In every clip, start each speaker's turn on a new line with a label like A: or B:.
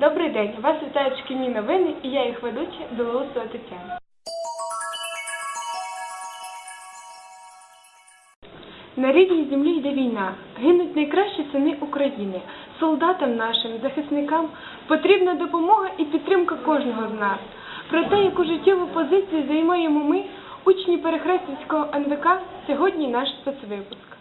A: Добрий день! Вас вітають шкільні новини і я їх ведуча Білоусова Тетяна. На рідній землі йде війна. Гинуть найкращі сини України. Солдатам нашим, захисникам потрібна допомога і підтримка кожного з нас. Про те, яку життєву позицію займаємо ми, учні Перехрестівського НВК, сьогодні наш спецвипуск.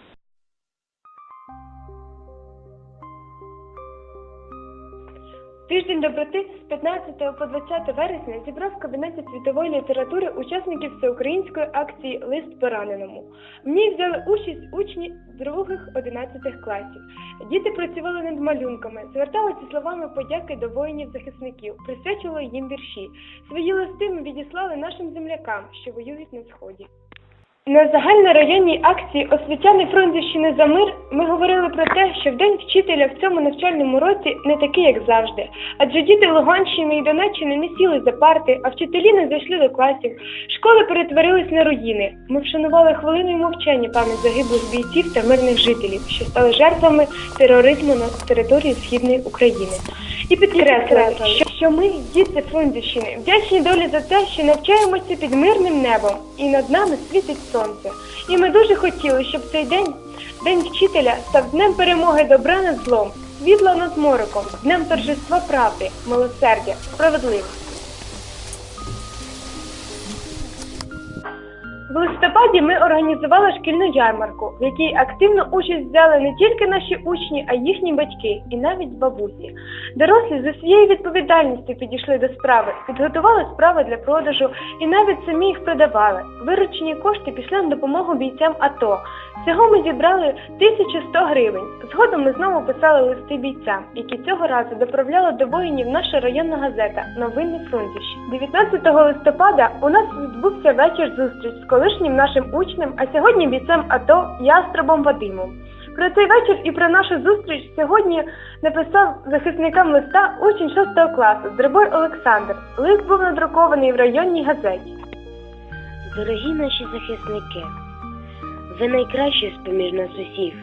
A: Тиждень доброти з 15 по 20 вересня зібрав в кабінеті світової літератури учасників всеукраїнської акції Лист пораненому. В ній взяли участь учні других 11 класів. Діти працювали над малюнками, зверталися словами подяки до воїнів-захисників, присвячували їм вірші. Свої листи ми відіслали нашим землякам, що воюють на сході. На загальнорайонній акції Освітяни Фрунзенщини за мир ми говорили про те, що день вчителя в цьому навчальному році не такий, як завжди. Адже діти Луганщини і Донеччини не сіли за парти, а вчителі не зайшли до класів. Школи перетворились на руїни. Ми вшанували хвилиною мовчання пам'ять загиблих бійців та мирних жителів, що стали жертвами тероризму на території Східної України. І підкреслили, що, ми, діти Фрунзенщини, вдячні долі за те, що навчаємося під мирним небом, і над нами світить сонце. І ми дуже хотіли, щоб цей день, день вчителя, став днем перемоги добра над злом, світла над мороком, днем торжества правди, милосердя, справедливості. В листопаді ми організували шкільну ярмарку, в якій активно участь взяли не тільки наші учні, а й їхні батьки і навіть бабусі. Дорослі за своєю відповідальністю підійшли до справи, підготували справи для продажу і навіть самі їх продавали. Виручені кошти пішли на допомогу бійцям АТО. Всього ми зібрали 1100 гривень. Згодом ми знову писали листи бійцям, які цього разу доправляла до воїнів наша районна газета Новини Фрунзищі. 19 листопада у нас відбувся вечір зустріч з колишнім нашим учнем, а сьогодні бійцем АТО Ястребом Вадимом. Про цей вечір і про нашу зустріч сьогодні написав захисникам листа учень 6 класу Дрибой Олександр. Лист був надрукований в районній газеті.
B: Дорогі наші захисники, ви найкращі з-поміж нас усіх.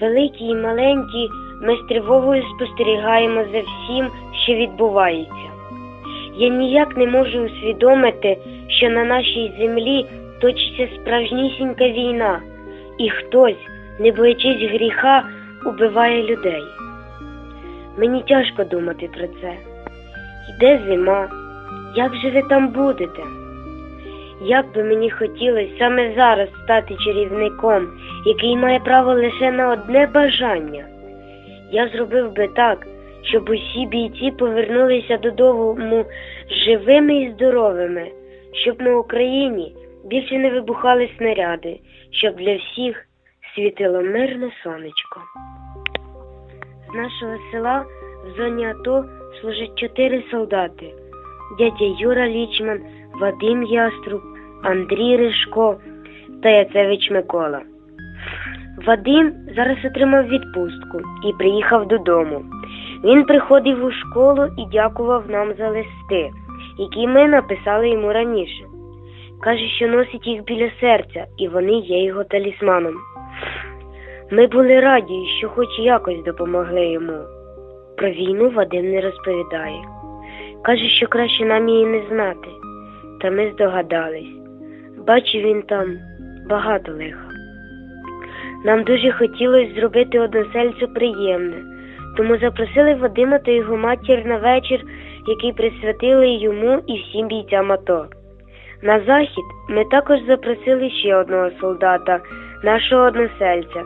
B: Великі і маленькі, ми з тривогою спостерігаємо за всім, що відбувається. Я ніяк не можу усвідомити, що на нашій землі точиться справжнісінька війна, і хтось, не боячись гріха, убиває людей. Мені тяжко думати про це. Йде зима, як же ви там будете? Як би мені хотілося саме зараз стати чарівником, який має право лише на одне бажання. Я зробив би так, щоб усі бійці повернулися додому живими і здоровими, щоб на Україні більше не вибухали снаряди, щоб для всіх світило мирне сонечко. З нашого села в зоні АТО служать чотири солдати: дядя Юра Лічман, Вадим Яструб, Андрій Ришко та Яцевич Микола. Вадим зараз отримав відпустку і приїхав додому. Він приходив у школу і дякував нам за листи, які ми написали йому раніше. Каже, що носить їх біля серця, і вони є його талісманом. Ми були раді, що хоч якось допомогли йому. Про війну Вадим не розповідає. Каже, що краще нам її не знати. Та ми здогадались. Бачив він там багато лиха. Нам дуже хотілося зробити односельцю приємне, тому запросили Вадима та його матір на вечір, який присвятили йому і всім бійцям АТО. На захід ми також запросили ще одного солдата, нашого односельця,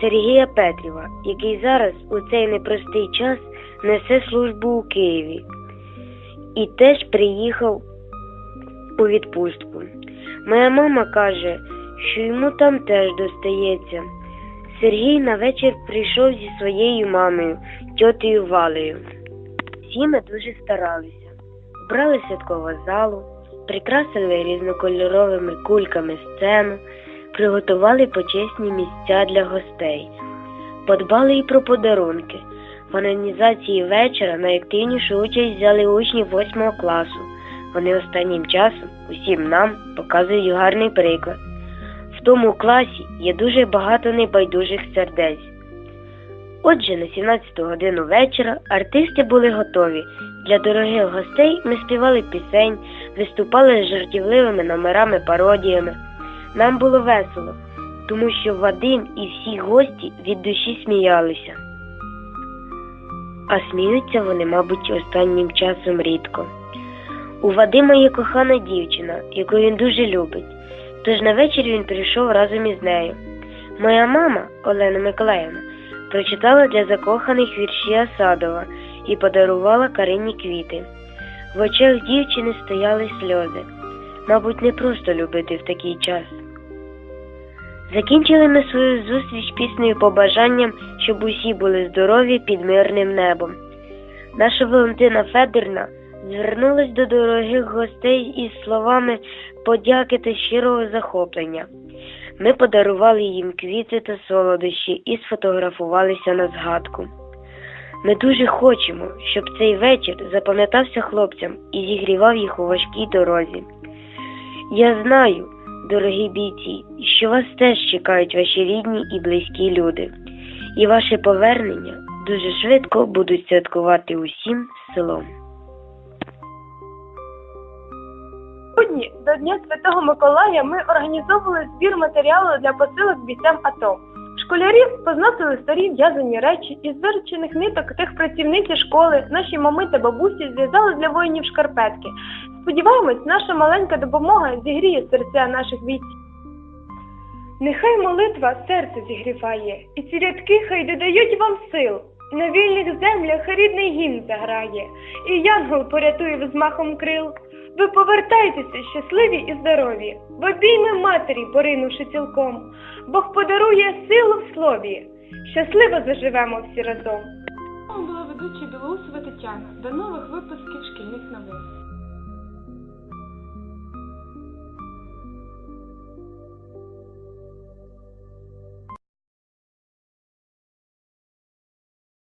B: Сергія Петріва, який зараз у цей непростий час несе службу у Києві і теж приїхав у відпустку. Моя мама каже, що йому там теж достається. Сергій на вечір прийшов зі своєю мамою, тьотею Валею. Всі ми дуже старалися. Вбрали святкову залу, прикрасили різнокольоровими кульками сцену, приготували почесні місця для гостей, подбали і про подарунки. В організації вечора найактивнішу участь взяли учні 8 класу. Вони останнім часом усім нам показують гарний приклад. В тому класі є дуже багато небайдужих сердець. Отже, на 17 годину вечора артисти були готові. Для дорогих гостей ми співали пісень, виступали з жартівливими номерами пародіями. Нам було весело, тому що Вадим і всі гості від душі сміялися. А сміються вони, мабуть, останнім часом рідко. У Вадима є кохана дівчина, яку він дуже любить, тож на вечір він прийшов разом із нею. Моя мама, Олена Миколаївна, прочитала для закоханих вірші Асадова і подарувала Карині квіти. В очах дівчини стояли сльози. Мабуть, не просто любити в такий час. Закінчили ми свою зустріч піснею побажанням, щоб усі були здорові під мирним небом. Наша Валентина Федорівна звернулась до дорогих гостей із словами подяки та щирого захоплення. Ми подарували їм квіти та солодощі і сфотографувалися на згадку. Ми дуже хочемо, щоб цей вечір запам'ятався хлопцям і зігрівав їх у важкій дорозі. Я знаю, дорогі бійці, що вас теж чекають ваші рідні і близькі люди, і ваше повернення дуже швидко будуть святкувати усім селом.
A: Сьогодні, до Дня Святого Миколая, ми організовували збір матеріалу для посилок бійцям АТО. Школярі позносили старі в'язані речі із виручених ниток тих працівниці школи, наші мами та бабусі зв'язали для воїнів шкарпетки. Сподіваємось, наша маленька допомога зігріє серця наших бійців. Нехай молитва серце зігріває, і ці рядки хай додають вам сил. На вільних землях рідний гімн заграє, і янгол порятує взмахом крил. Ви повертайтеся щасливі і здорові, в обійми матері, поринувши цілком. Бог подарує силу в слові. Щасливо заживемо всі разом.
C: Була ведуча Білоусова Тетяна. До нових випусків шкільних новин.